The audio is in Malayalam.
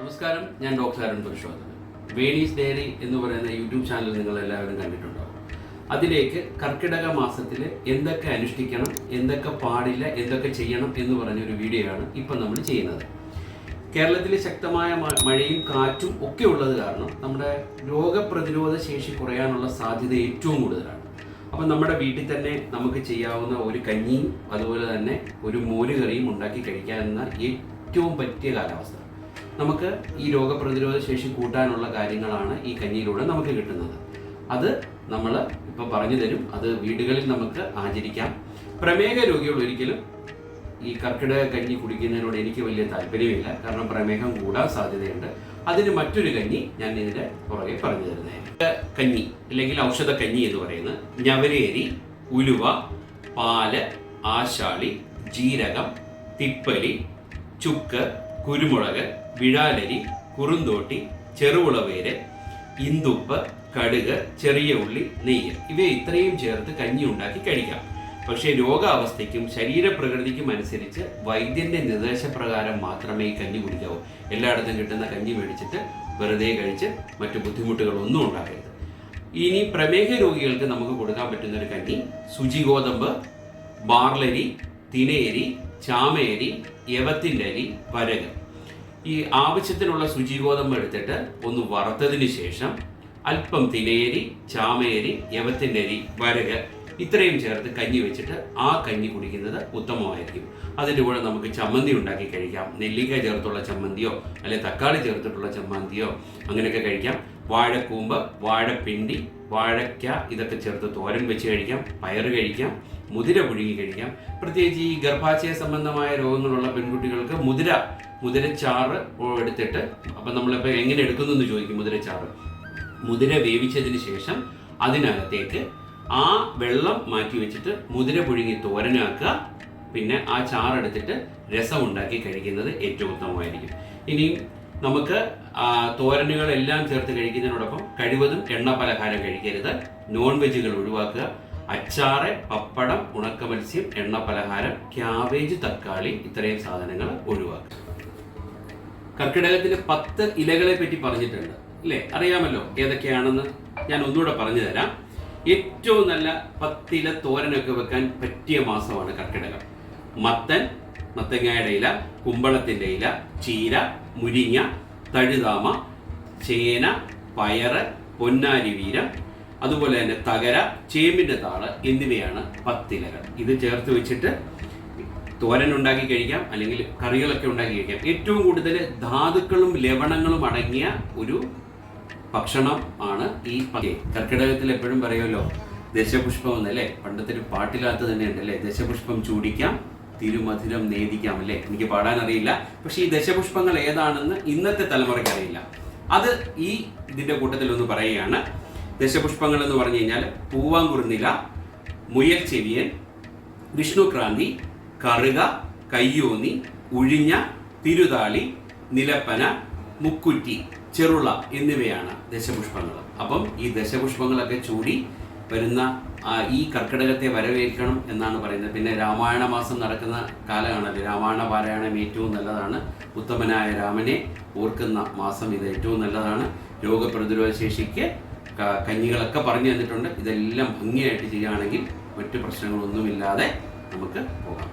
നമസ്കാരം ഞാൻ ഡോക്ടർ അരുൺ പരിശോധന വേണീസ് ഡയറി എന്ന് പറയുന്ന യൂട്യൂബ് ചാനൽ നിങ്ങൾ എല്ലാവരും കണ്ടിട്ടുണ്ടാവും അതിലേക്ക് കർക്കിടക മാസത്തിൽ എന്തൊക്കെ അനുഷ്ഠിക്കണം എന്തൊക്കെ പാടില്ല എന്തൊക്കെ ചെയ്യണം എന്ന് പറഞ്ഞൊരു വീഡിയോ ആണ് ഇപ്പം നമ്മൾ ചെയ്യുന്നത്. കേരളത്തിൽ ശക്തമായ മഴയും കാറ്റും ഒക്കെ ഉള്ളത് കാരണം നമ്മുടെ രോഗപ്രതിരോധ ശേഷി കുറയാനുള്ള സാധ്യത ഏറ്റവും കൂടുതലാണ്. അപ്പം നമ്മുടെ വീട്ടിൽ തന്നെ നമുക്ക് ചെയ്യാവുന്ന ഒരു കഞ്ഞിയും അതുപോലെ തന്നെ ഒരു മോരുകറിയും ഉണ്ടാക്കി കഴിക്കാവുന്ന ഏറ്റവും പറ്റിയ കാലാവസ്ഥ. നമുക്ക് ഈ രോഗപ്രതിരോധ ശേഷി കൂട്ടാനുള്ള കാര്യങ്ങളാണ് ഈ കഞ്ഞിയിലൂടെ നമുക്ക് കിട്ടുന്നത്. അത് നമ്മൾ ഇപ്പം പറഞ്ഞു തരും. അത് വീടുകളിൽ നമുക്ക് ആചരിക്കാം. പ്രമേഹ രോഗികൾ ഒരിക്കലും ഈ കർക്കിടക കഞ്ഞി കുടിക്കുന്നതിനോട് എനിക്ക് വലിയ താല്പര്യമില്ല. കാരണം പ്രമേഹം കൂടാൻ സാധ്യതയുണ്ട്. അതിന് മറ്റൊരു കഞ്ഞി ഞാൻ ഇതിന്റെ പുറകെ പറഞ്ഞു തരുന്നത് കഞ്ഞി അല്ലെങ്കിൽ ഔഷധ കഞ്ഞി എന്ന് പറയുന്നത് ഞവരേരി ഉലുവ പാൽ ആശാളി ജീരകം തിപ്പലി ചുക്ക് കുരുമുളക് വിഴാലരി കുറുന്തോട്ടി ചെറുവിളവേര് ഇന്തുപ്പ് കടുക് ചെറിയ ഉള്ളി നെയ്യ്. ഇവ ഇത്രയും ചേർത്ത് കഞ്ഞി ഉണ്ടാക്കി കഴിക്കാം. പക്ഷേ രോഗാവസ്ഥയ്ക്കും ശരീരപ്രകൃതിക്കും അനുസരിച്ച് വൈദ്യന്റെ നിർദ്ദേശപ്രകാരം മാത്രമേ ഈ കഞ്ഞി കുടിക്കാവൂ. എല്ലായിടത്തും കിട്ടുന്ന കഞ്ഞി മേടിച്ചിട്ട് വെറുതെ കഴിച്ച് മറ്റു ബുദ്ധിമുട്ടുകളൊന്നും ഉണ്ടാക്കരുത്. ഇനി പ്രമേഹ രോഗികൾക്ക് നമുക്ക് കൊടുക്കാൻ പറ്റുന്ന ഒരു കഞ്ഞി ശുചി ഗോതമ്പ് ബാർലരി തിനയരി ചാമേരി യവത്തിന്റെ അരി വരക്. ഈ ആവശ്യത്തിനുള്ള ശുചി ഗോതമ്പ് എടുത്തിട്ട് ഒന്ന് വറുത്തതിന് ശേഷം അല്പം തിനയരി ചാമയരി യവത്തിന്റെ അരി വരക് ഇത്രയും ചേർത്ത് കഞ്ഞി വെച്ചിട്ട് ആ കഞ്ഞി കുടിക്കുന്നത് ഉത്തമമായിരിക്കും. അതിന്റെ കൂടെ നമുക്ക് ചമ്മന്തി ഉണ്ടാക്കി കഴിക്കാം. നെല്ലിക്ക ചേർത്തുള്ള ചമ്മന്തിയോ അല്ലെ തക്കാളി ചേർത്തിട്ടുള്ള ചമ്മന്തിയോ അങ്ങനെയൊക്കെ കഴിക്കാം. വാഴക്കൂമ്പ് വാഴപ്പിണ്ടി വാഴയ്ക്ക ഇതൊക്കെ ചേർത്ത് തോരൻ വെച്ച് കഴിക്കാം. പയർ കഴിക്കാം. മുതിര പുഴുങ്ങി കഴിക്കാം. പ്രത്യേകിച്ച് ഈ ഗർഭാശയ സംബന്ധമായ രോഗങ്ങളുള്ള പെൺകുട്ടികൾക്ക് മുതിര മുതിരച്ചാറ് എടുത്തിട്ട് അപ്പം നമ്മളിപ്പോൾ എങ്ങനെ എടുക്കുന്നു എന്ന് ചോദിക്കും മുതിരച്ചാറ്. മുതിര വേവിച്ചതിന് ശേഷം അതിനകത്തേക്ക് ആ വെള്ളം മാറ്റി വെച്ചിട്ട് മുതിര പുഴുങ്ങി തോരനാക്കുക. പിന്നെ ആ ചാറെടുത്തിട്ട് രസം ഉണ്ടാക്കി കഴിക്കുന്നത് ഏറ്റവും ഉത്തമമായിരിക്കും. ഇനിയും നമുക്ക് തോരനുകളെല്ലാം ചേർത്ത് കഴിക്കുന്നതിനോടൊപ്പം കഴിവതും എണ്ണ പലഹാരം കഴിക്കരുത്. നോൺ വെജുകൾ ഒഴിവാക്കുക. അച്ചാറ് പപ്പടം ഉണക്ക മത്സ്യം എണ്ണ പലഹാരം ക്യാബേജ് തക്കാളി ഇത്രയും സാധനങ്ങൾ ഒഴിവാക്കുക. കർക്കിടകത്തിൽ പത്ത് ഇലകളെ പറ്റി പറഞ്ഞിട്ടുണ്ട്. അല്ലേ? അറിയാമല്ലോ ഏതൊക്കെയാണെന്ന്. ഞാൻ ഒന്നുകൂടെ പറഞ്ഞു തരാം ഏറ്റവും നല്ല പത്തില തോരനൊക്കെ വെക്കാൻ പറ്റിയ മാസമാണ് കർക്കിടകം. മത്തൻ മത്തങ്ങയുടെ ഇല കുമ്പളത്തിന്റെ ഇല ചീര മുരിങ്ങ തഴുതാമ ചേന പയറ് പൊന്നാരി വീരം അതുപോലെ തന്നെ തകര ചേമ്പിന്റെ താൾ എന്നിവയാണ് പത്തിലകൾ. ഇത് ചേർത്ത് വെച്ചിട്ട് തോരൻ ഉണ്ടാക്കി കഴിക്കാം അല്ലെങ്കിൽ കറികളൊക്കെ ഉണ്ടാക്കി കഴിക്കാം. ഏറ്റവും കൂടുതൽ ധാതുക്കളും ലവണങ്ങളും അടങ്ങിയ ഒരു ഭക്ഷണം ആണ് ഈ കർക്കിടകത്തിൽ എപ്പോഴും പറയുമല്ലോ ദശപുഷ്പം എന്നല്ലേ? പണ്ടത്തെ ഒരു പാട്ടില്ലാത്ത തന്നെ ഉണ്ടല്ലേ? ദശപുഷ്പം ചൂടിക്കാം തിരുമധുരം നേദിക്കാം അല്ലേ? എനിക്ക് പാടാൻ അറിയില്ല. പക്ഷേ ഈ ദശപുഷ്പങ്ങൾ ഏതാണെന്ന് ഇന്നത്തെ തലമുറയ്ക്ക് അറിയില്ല. അത് ഈ ഇതിന്റെ കൂട്ടത്തിൽ ഒന്ന് പറയുകയാണ്. ദശപുഷ്പങ്ങൾ എന്ന് പറഞ്ഞു കഴിഞ്ഞാൽ പൂവാങ്കുറുനില മുയൽ ചെവിയൻ വിഷ്ണുക്രാന്തി കറുക കയ്യോന്നി ഉഴിഞ്ഞ തിരുതാളി നിലപ്പന മുക്കുറ്റി ചെറുള എന്നിവയാണ് ദശപുഷ്പങ്ങൾ. അപ്പം ഈ ദശപുഷ്പങ്ങളൊക്കെ ചൂടി വരുന്ന ഈ കർക്കിടകത്തെ വരവേൽക്കണം എന്നാണ് പറയുന്നത്. പിന്നെ രാമായണ മാസം നടക്കുന്ന കാലമാണല്ലോ. രാമായണ പാരായണം ഏറ്റവും നല്ലതാണ്. ഉത്തമനായ രാമനെ ഓർക്കുന്ന മാസം ഇത് ഏറ്റവും നല്ലതാണ്. രോഗപ്രതിരോധ ശേഷിക്ക് കഞ്ഞികളൊക്കെ പറഞ്ഞു തന്നിട്ടുണ്ട്. ഇതെല്ലാം ഭംഗിയായിട്ട് ചെയ്യുകയാണെങ്കിൽ മറ്റു പ്രശ്നങ്ങളൊന്നുമില്ലാതെ നമുക്ക് പോകാം.